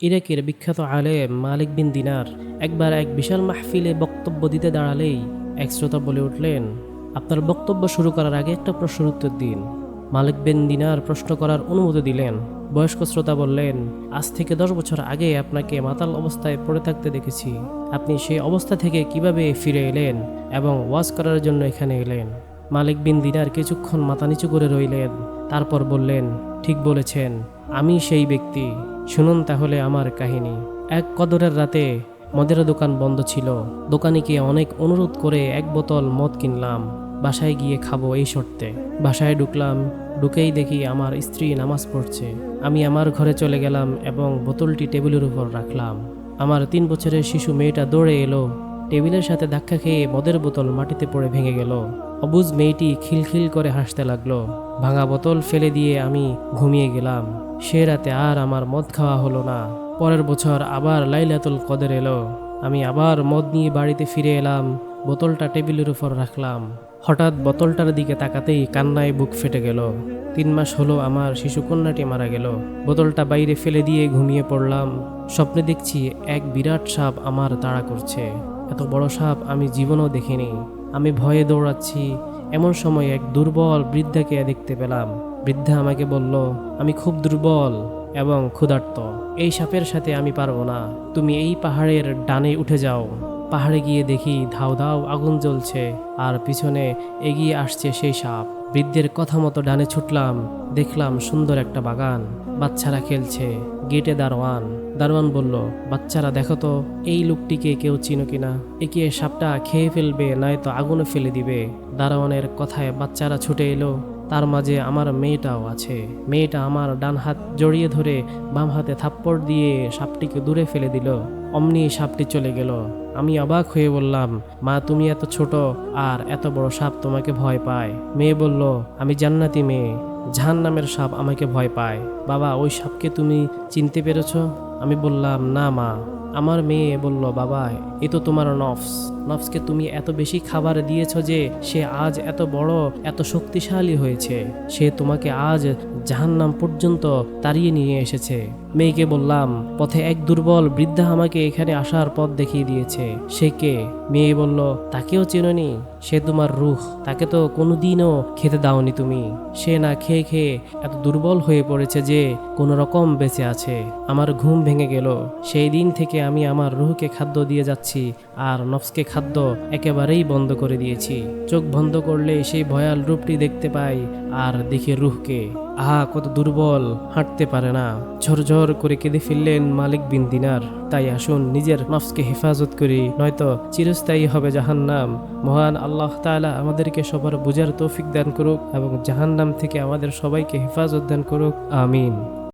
ইরাকের বিখ্যাত আলেম মালিক বিন দিনার একবার এক বিশাল মাহফিলে বক্তব্য দিতে দাঁড়ালেই এক শ্রোতা বলে উঠলেন, আপনার বক্তব্য শুরু করার আগে একটা প্রশ্ন উত্তর দিন। মালিক বিন দিনার প্রশ্ন করার অনুমতি দিলেন। বয়স্ক শ্রোতা বললেন, আজ থেকে দশ বছর আগে আপনাকে মাতাল অবস্থায় পড়ে থাকতে দেখেছি। আপনি সেই অবস্থা থেকে কীভাবে ফিরে এলেন এবং ওয়াজ করার জন্য এখানে এলেন? মালিক বিন দিনার কিছুক্ষণ মাথা নিচু করে রইলেন। তারপর বললেন, ঠিক বলেছেন, আমি সেই ব্যক্তি। শুনুন তাহলে আমার কাহিনী। এক কদরের রাতে মদের দোকান বন্ধ ছিল। দোকানিকে অনেক অনুরোধ করে এক বোতল মদ কিনলাম। বাসায় গিয়ে খাব এই শর্তে। বাসায় ঢুকলাম, ঢুকেই দেখি আমার স্ত্রী নামাজ পড়ছে। আমি আমার ঘরে চলে গেলাম এবং বোতলটি টেবিলের উপর রাখলাম। আমার তিন বছরের শিশু মেয়েটা দৌড়ে এলো। টেবিলের সাথে ধাক্কা খেয়ে মদের বোতল মাটিতে পড়ে ভেঙে গেল। অবুজ মেয়েটি খিলখিল করে হাসতে লাগল। ভাঙা বোতল ফেলে দিয়ে আমি ঘুমিয়ে গেলাম। সে রাতে আর আমার মদ খাওয়া হলো না। পরের বছর আবার লাইলাতুল কদের এলো। আমি আবার মদ নিয়ে বাড়িতে ফিরে এলাম। বোতলটা টেবিলের উপর রাখলাম। হঠাৎ বোতলটার দিকে তাকাতেই কান্নায় বুক ফেটে গেল। তিন মাস হলো আমার শিশু কন্যাটি মারা গেল। বোতলটা বাইরে ফেলে দিয়ে ঘুমিয়ে পড়লাম। স্বপ্নে দেখছি এক বিরাট সাপ আমার তাড়া করছে। এত বড় সাপ আমি জীবনেও দেখিনি। আমি ভয়ে দৌড়াচ্ছি। এমন সময় এক দুর্বল বৃদ্ধাকে দেখতে পেলাম। বৃদ্ধা আমাকে বলল, আমি খুব দুর্বল এবং ক্ষুধার্ত। এই সাপের সাথে আমি পারব না। তুমি এই পাহাড়ের ডানে উঠে যাও। পাহাড়ে গিয়ে দেখি ধাও ধাও আগুন জ্বলছে আর পিছনে এগিয়ে আসছে সেই সাপ। বৃদ্ধের কথা মতো ডানে ছুটলাম, দেখলাম সুন্দর একটা বাগান, বাচ্চারা খেলছে, গেটে দারোয়ান। দারোয়ান বলল, বাচ্চারা, দেখো তো, এই লোকটিকে কেউ চিনো কিনা একে সাপটা খেয়ে ফেলবে, নয়তো আগুনে ফেলে দিবে। দারোয়ানের কথায় বাচ্চারা ছুটে এলো। তার মাঝে আমার মেয়েটাও আছে। মেয়েটা আমার ডান হাত জড়িয়ে ধরে বাম হাতে থাপ্পড় দিয়ে সাপটিকে দূরে ফেলে দিল। অমনি সাপটি চলে গেল। আমি অবাক হয়ে বললাম, মা, তুমি এত ছোট আর এত বড় সাপ তোমাকে ভয় পায়? মেয়ে বলল, আমি জান্নাতি মেয়ে। ঝান নামের সাপ আমাকে ভয় পায়। বাবা, ওই সাপকে তুমি চিনতে পেরেছ? আমি বললাম, না মা। আমার মেয়ে বলল বাবা এ তো তোমার নফস। নফসকে তুমি এত বেশি খাবার দিয়েছ যে সে আজ এত বড়, এত শক্তিশালী হয়েছে। সে তোমাকে আজ জাহান্নাম পর্যন্ত তাড়িয়ে নিয়ে এসেছে। মেয়েকে বললাম, পথে এক দুর্বল বৃদ্ধা আমাকে এখানে আসার পথ দেখিয়ে দিয়েছে। সে কে? মেয়ে বলল, তাকেও চেননি। সে তোমার রুখ তাকে তো কোনোদিনও খেতে দাওনি তুমি। সে না খেয়ে খেয়ে এত দুর্বল হয়ে পড়েছে যে কোনো রকম বেঁচে আছে। আমার ঘুম ভেঙে গেল। সেই দিন থেকে আমি আমার রুহকে খাদ্য দিয়ে যাচ্ছি আর নফসকে খাদ্য একেবারেই বন্ধ করে দিয়েছি। চোখ বন্ধ করলে সেই ভয়াল রূপটি দেখতে পাই আর দেখি রুহকে। আহা, কত দুর্বল, হাঁটতে পারে না। ঝরঝর করে কেঁদে ফেললেন মালিক বিন দিনার। তাই আসুন, নিজের নফসকে হেফাজত করি, নয়তো চিরস্থায়ী হবে জাহান্নাম। মহান আল্লাহ তাআলা আমাদেরকে সবার বুঝার তৌফিক দান করুক এবং জাহান্নাম থেকে আমাদের সবাইকে হেফাজত দান করুক। আমিন।